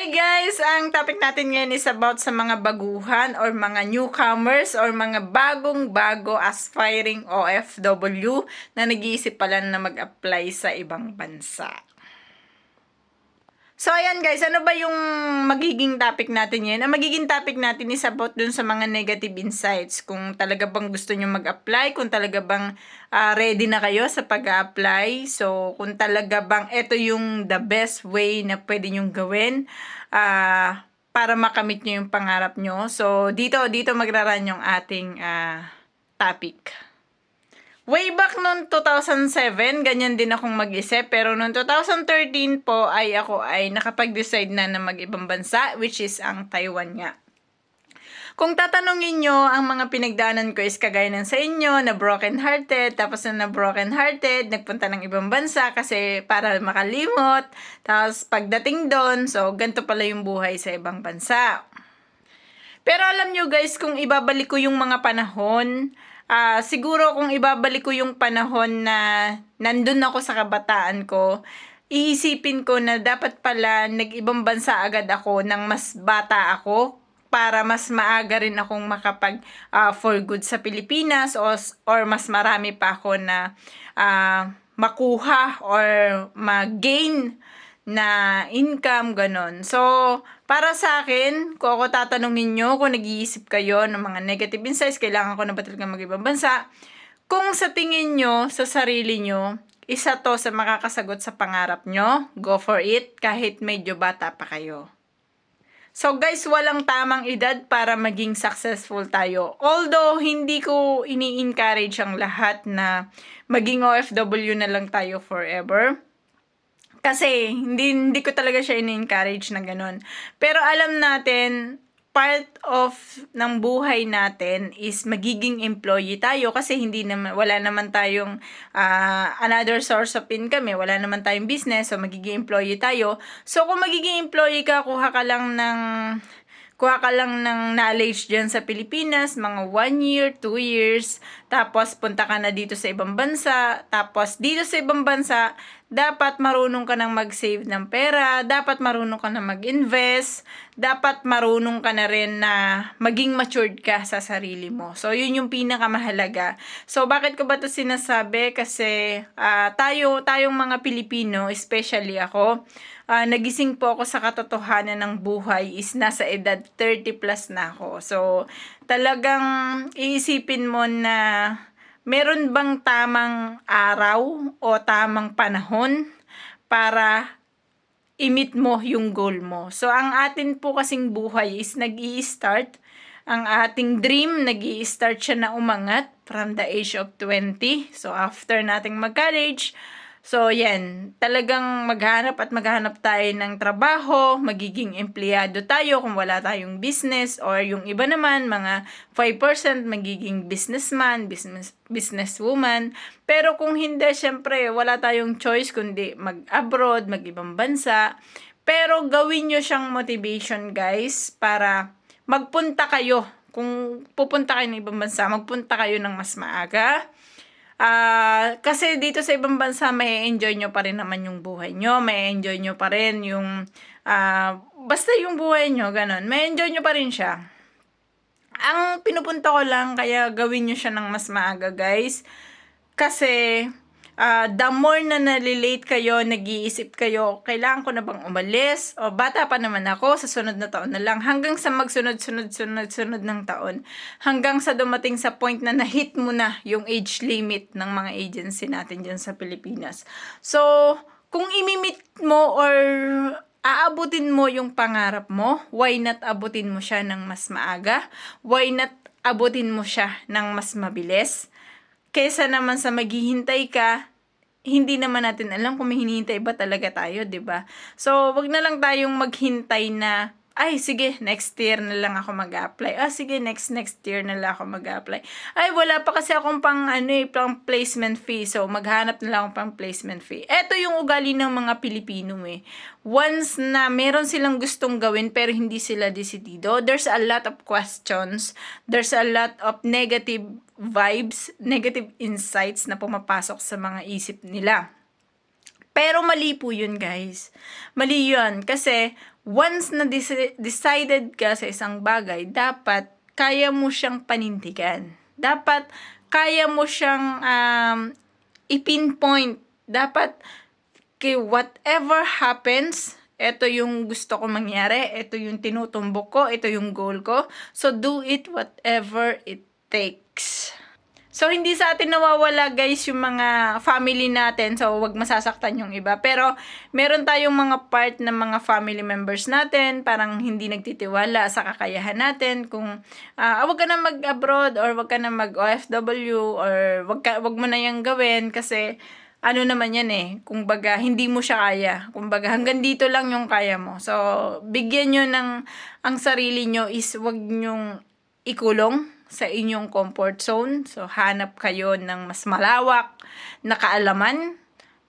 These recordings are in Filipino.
Hi guys! Ang topic natin ngayon is about sa mga baguhan or mga newcomers or mga bagong-bago aspiring OFW na nag-iisip pala na mag-apply sa ibang bansa. So ayan guys, ano ba yung magiging topic natin ngayon? Ang magiging topic natin is about dun sa mga negative insights. Kung talaga bang gusto nyo mag-apply, kung talaga bang ah, ready na kayo sa pag-apply. So kung talaga bang ito yung the best way na pwede nyong gawin ah, para makamit nyo yung pangarap nyo. So dito, dito magraran yung ating ah, topic. Way back noong 2007, ganyan din akong mag-isip. Pero noong 2013 po ay ako ay nakapag-decide na na mag-ibang bansa, which is ang Taiwan nga. Kung tatanungin nyo, ang mga pinagdaanan ko is kagaya ng sa inyo, na broken-hearted, tapos na broken-hearted, nagpunta ng ibang bansa kasi para makalimot. Tapos pagdating doon, so ganito pala yung buhay sa ibang bansa. Pero alam nyo guys, kung ibabalik ko yung mga panahon, ah siguro kung ibabalik ko yung panahon na nandun ako sa kabataan ko, iisipin ko na dapat pala nag-ibang bansa agad ako nang mas bata ako para mas maaga rin akong makapag ah, for good sa Pilipinas or, or mas marami pa ako na ah, makuha or mag-gain na income, ganon. So, para sa akin, kung ako tatanungin nyo, kung nag-iisip kayo ng mga negative insights, kailangan ko na ba talaga mag-ibang bansa, kung sa tingin nyo, sa sarili nyo, isa to sa makakasagot sa pangarap nyo, go for it, kahit medyo bata pa kayo. So guys, walang tamang edad para maging successful tayo. Although, hindi ko ini-encourage ang lahat na maging OFW na lang tayo forever. Kasi hindi hindi ko talaga siya ini-encourage na ganun. Pero alam natin part of ng buhay natin is magiging employee tayo kasi hindi naman wala naman tayong ah, another source of income eh. Wala naman tayong business so magiging employee tayo. So kung magiging employee ka, kuha ka lang ng kuha ka lang ng knowledge dyan sa Pilipinas, mga 1 year, 2 years, tapos punta ka na dito sa ibang bansa, tapos dito sa ibang bansa, dapat marunong ka nang mag-save ng pera, dapat marunong ka na mag-invest, dapat marunong ka na rin na maging matured ka sa sarili mo. So, yun yung pinakamahalaga. So, bakit ko ba ito sinasabi? Kasi ah, tayo, tayong mga Pilipino, especially ako, ah, nagising po ako sa katotohanan ng buhay is nasa edad 30 plus na ako. So, talagang iisipin mo na meron bang tamang araw o tamang panahon para imit mo yung goal mo. So, ang atin po kasing buhay is nag start ang ating dream, nag start siya na umangat from the age of 20. So, after nating mag-college, So, yan. Talagang maghanap at maghanap tayo ng trabaho, magiging empleyado tayo kung wala tayong business or yung iba naman, mga 5% magiging businessman, business, businesswoman. Pero kung hindi, syempre, wala tayong choice kundi mag-abroad, mag-ibang bansa. Pero gawin nyo siyang motivation, guys, para magpunta kayo. Kung pupunta kayo ng ibang bansa, magpunta kayo ng mas maaga Ah, kasi dito sa ibang bansa may enjoy nyo pa rin naman yung buhay nyo, may enjoy nyo pa rin yung ah, basta yung buhay nyo, ganun. May enjoy nyo pa rin siya. Ang pinupunta ko lang kaya gawin nyo siya ng mas maaga, guys. Kasi ah, the more na nalilate kayo, nag-iisip kayo, kailangan ko na bang umalis? O bata pa naman ako, sa sunod na taon na lang. Hanggang sa magsunod-sunod-sunod-sunod ng taon. Hanggang sa dumating sa point na na-hit mo na yung age limit ng mga agency natin dyan sa Pilipinas. So, kung imimit mo or aabutin mo yung pangarap mo, why not abutin mo siya ng mas maaga? Why not abutin mo siya ng mas mabilis? Kesa naman sa maghihintay ka, hindi naman natin alam kung may hinihintay ba talaga tayo, 'di ba? So, wag na lang tayong maghintay na ay, sige, next year na lang ako mag-apply. Ah, sige, next next year na lang ako mag-apply. Ay, wala pa kasi akong pang, ano eh, pang placement fee. So, maghanap na lang ako pang placement fee. Ito yung ugali ng mga Pilipino eh. Once na meron silang gustong gawin pero hindi sila desidido, there's a lot of questions. There's a lot of negative vibes, negative insights na pumapasok sa mga isip nila. Pero mali po yun, guys. Mali yun. Kasi, once na deci- decided ka sa isang bagay, dapat kaya mo siyang panindigan. Dapat kaya mo siyang um, ipinpoint. Dapat kay whatever happens, ito yung gusto ko mangyari, ito yung tinutumbok ko, ito yung goal ko. So do it whatever it takes. So, hindi sa atin nawawala guys yung mga family natin. So, wag masasaktan yung iba. Pero, meron tayong mga part ng mga family members natin. Parang hindi nagtitiwala sa kakayahan natin. Kung, ah wag ka na mag-abroad or wag ka na mag-OFW or wag, ka, wag mo na yung gawin kasi ano naman yan eh, kung baga, hindi mo siya kaya. Kung baga, hanggang dito lang yung kaya mo. So, bigyan nyo ng, ang sarili nyo is wag nyong ikulong sa inyong comfort zone. So, hanap kayo ng mas malawak na kaalaman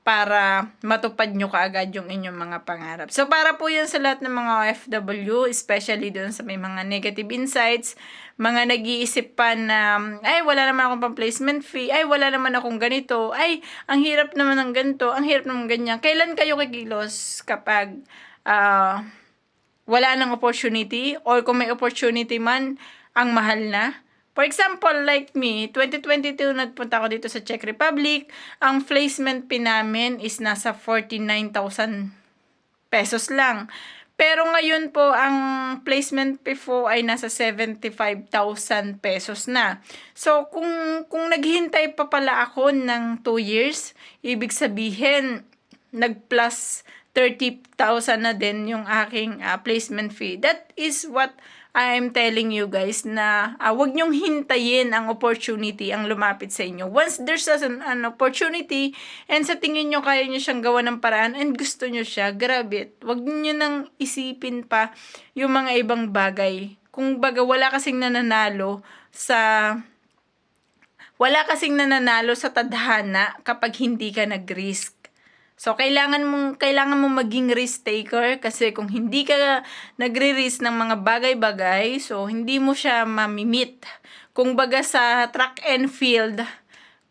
para matupad nyo kaagad yung inyong mga pangarap. So, para po yan sa lahat ng mga OFW, especially doon sa may mga negative insights, mga nag-iisip pa na, ay, wala naman akong pang placement fee, ay, wala naman akong ganito, ay, ang hirap naman ng ganito, ang hirap naman ganyan. Kailan kayo kikilos kapag ah, wala ng opportunity or kung may opportunity man, ang mahal na? For example, like me, 2022 nagpunta ako dito sa Czech Republic. Ang placement fee namin is nasa 49,000 pesos lang. Pero ngayon po, ang placement po ay nasa 75,000 pesos na. So, kung, kung naghintay pa pala ako ng 2 years, ibig sabihin, nag-plus 30,000 na din yung aking ah, placement fee. That is what I'm telling you guys na uh, wag niyong hintayin ang opportunity ang lumapit sa inyo. Once there's an, an opportunity and sa tingin niyo kaya niyo siyang gawa ng paraan and gusto niyo siya, grab it. Wag niyo nang isipin pa yung mga ibang bagay. Kung baga wala kasing nananalo sa wala kasing nananalo sa tadhana kapag hindi ka nag-risk. So, kailangan mong, kailangan mong maging risk taker kasi kung hindi ka nagre-risk ng mga bagay-bagay, so hindi mo siya mamimit. Kung baga sa track and field,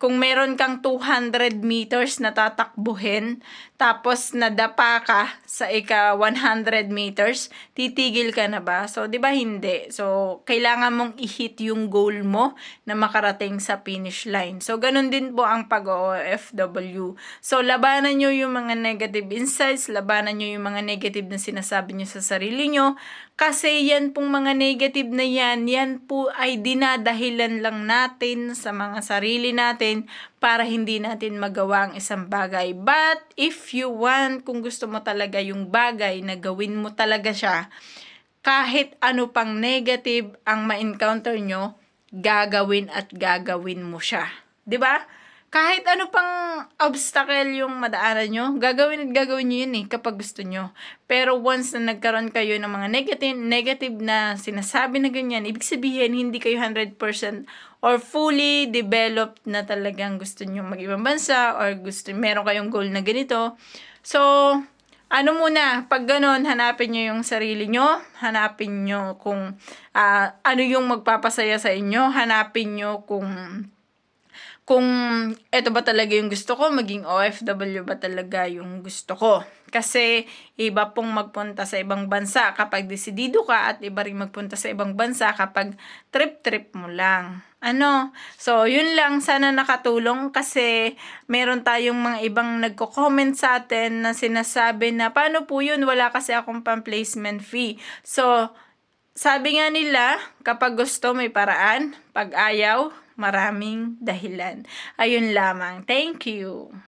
kung meron kang 200 meters na tatakbuhin, tapos nadapa ka sa ika 100 meters, titigil ka na ba? So, di ba hindi? So, kailangan mong i-hit yung goal mo na makarating sa finish line. So, ganun din po ang pag-OFW. So, labanan nyo yung mga negative insights, labanan nyo yung mga negative na sinasabi nyo sa sarili nyo, kasi yan pong mga negative na yan, yan po ay dinadahilan lang natin sa mga sarili natin para hindi natin magawa ang isang bagay. But if you want, kung gusto mo talaga yung bagay na gawin mo talaga siya, kahit ano pang negative ang ma-encounter nyo, gagawin at gagawin mo siya. 'Di ba? Kahit ano pang obstacle yung madaanan nyo, gagawin at gagawin nyo yun eh kapag gusto nyo. Pero once na nagkaroon kayo ng mga negative, negative na sinasabi na ganyan, ibig sabihin hindi kayo 100% or fully developed na talagang gusto nyo mag-ibang bansa or gusto, meron kayong goal na ganito. So, ano muna, pag ganun, hanapin nyo yung sarili nyo, hanapin nyo kung ah, ano yung magpapasaya sa inyo, hanapin nyo kung kung eto ba talaga yung gusto ko, maging OFW ba talaga yung gusto ko. Kasi iba pong magpunta sa ibang bansa kapag desidido ka at iba rin magpunta sa ibang bansa kapag trip-trip mo lang. Ano? So, yun lang. Sana nakatulong kasi meron tayong mga ibang nagko-comment sa atin na sinasabi na paano po yun? Wala kasi akong pang-placement fee. So, sabi nga nila, kapag gusto may paraan, pag ayaw, maraming dahilan. Ayun lamang. Thank you.